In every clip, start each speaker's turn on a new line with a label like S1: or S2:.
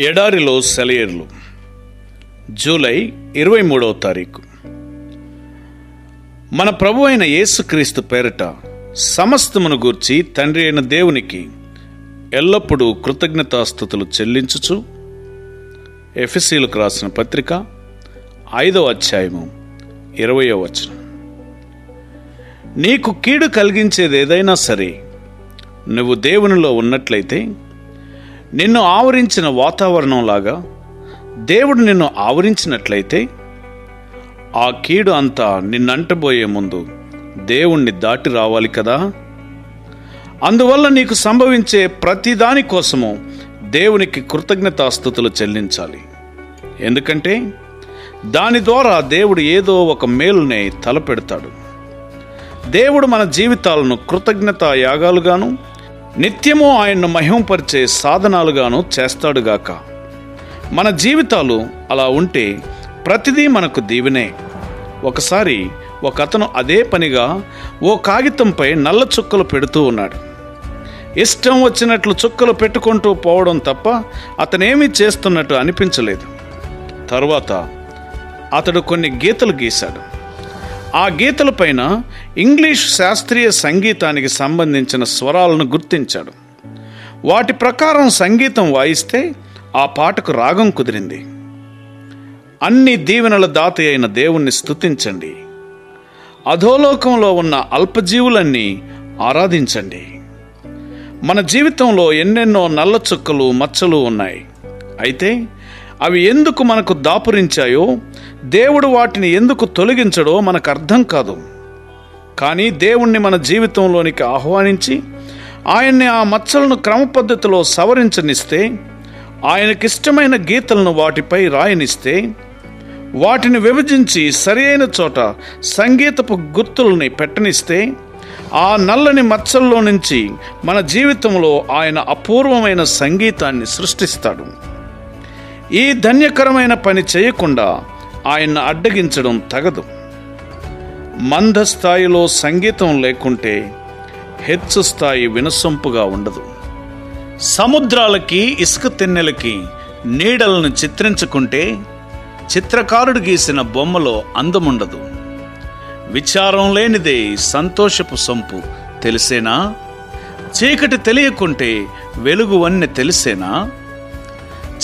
S1: ఎడారిలో సెలయేర్లు. జూలై ఇరవై మూడవ తారీఖు. మన ప్రభు అయిన యేసుక్రీస్తు పేరిట సమస్తమును గూర్చి తండ్రి అయిన దేవునికి ఎల్లప్పుడూ కృతజ్ఞతాస్థుతులు చెల్లించుచు ఎఫ్ఎస్సీలకు రాసిన పత్రిక ఐదవ అధ్యాయము ఇరవయో వచనం. నీకు కీడు కలిగించేది ఏదైనా సరే నువ్వు దేవునిలో ఉన్నట్లయితే నిన్ను ఆవరించిన వాతావరణంలాగా దేవుడు నిన్ను ఆవరించినట్లయితే ఆ కీడు అంతా నిన్నంటబోయే ముందు దేవుణ్ణి దాటి రావాలి కదా? అందువల్ల నీకు సంభవించే ప్రతిదాని కోసము దేవునికి కృతజ్ఞతాస్థుతులు చెల్లించాలి. ఎందుకంటే దాని ద్వారా దేవుడు ఏదో ఒక మేలునే తలపెడతాడు. దేవుడు మన జీవితాలను కృతజ్ఞత యాగాలుగాను నిత్యము ఆయన్ను మహింపరిచే సాధనాలుగాను చేస్తాడుగాక. మన జీవితాలు అలా ఉంటే ప్రతిదీ మనకు దీవినే. ఒకసారి ఒక అతను అదే పనిగా ఓ కాగితంపై నల్ల చుక్కలు పెడుతూ ఉన్నాడు. ఇష్టం వచ్చినట్లు చుక్కలు పెట్టుకుంటూ పోవడం తప్ప అతనేమీ చేస్తున్నట్టు అనిపించలేదు. తరువాత అతడు కొన్ని గీతలు గీశాడు. ఆ గీతలపైన ఇంగ్లీష్ శాస్త్రీయ సంగీతానికి సంబంధించిన స్వరాలను గుర్తించాడు. వాటి ప్రకారం సంగీతం వాయిస్తే ఆ పాటకు రాగం కుదిరింది. అన్ని దీవెనల దాత అయిన దేవుణ్ణి స్తుతించండి. అధోలోకంలో ఉన్న అల్పజీవులన్నీ ఆరాధించండి. మన జీవితంలో ఎన్నెన్నో నల్ల చుక్కలు మచ్చలు ఉన్నాయి. అయితే అవి ఎందుకు మనకు దాపురించాయో దేవుడు వాటిని ఎందుకు తొలగించడో మనకు అర్థం కాదు. కానీ దేవుణ్ణి మన జీవితంలోనికి ఆహ్వానించి ఆయన్ని ఆ మచ్చలను క్రమ పద్ధతిలో సవరించనిస్తే ఆయనకిష్టమైన గీతలను వాటిపై రాయనిస్తే వాటిని విభజించి సరియైన చోట సంగీతపు గుర్తుల్ని పెట్టనిస్తే ఆ నల్లని మచ్చల్లో నుంచి మన జీవితంలో ఆయన అపూర్వమైన సంగీతాన్ని సృష్టిస్తాడు. ఈ ధన్యకరమైన పని చేయకుండా ఆయన అడ్డగించడం తగదు. మంద స్థాయిలో సంగీతం లేకుంటే హెచ్చు స్థాయి వినసొంపుగా ఉండదు. సముద్రాలకి ఇసుక తిన్నెలకి నీడలను చిత్రించుకుంటే చిత్రకారుడు గీసిన బొమ్మలో అందముండదు. విచారం లేనిదే సంతోషపు సొంపు తెలిసేనా? చీకటి తెలియకుంటే వెలుగువన్నీ తెలిసేనా?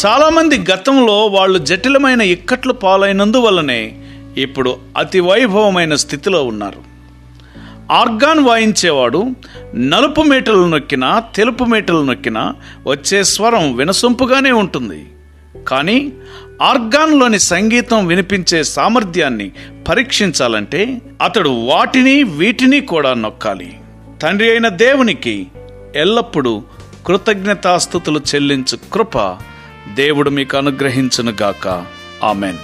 S1: చాలామంది గతంలో వాళ్ళు జటిలమైన ఇక్కట్లు పాలైనందువల్లనే ఇప్పుడు అతి వైభవమైన స్థితిలో ఉన్నారు. ఆర్గాన్ వాయించేవాడు నలుపు మేటలు నొక్కినా తెలుపు మేటలు నొక్కినా వచ్చే స్వరం వినసొంపుగానే ఉంటుంది. కానీ ఆర్గాన్లోని సంగీతం వినిపించే సామర్థ్యాన్ని పరీక్షించాలంటే అతడు వాటిని వీటిని కూడా నొక్కాలి. తండ్రి అయిన దేవునికి ఎల్లప్పుడూ కృతజ్ఞతాస్థుతులు చెల్లించు కృప దేవుడు మీకు అనుగ్రహించునుగాక. ఆమెన్.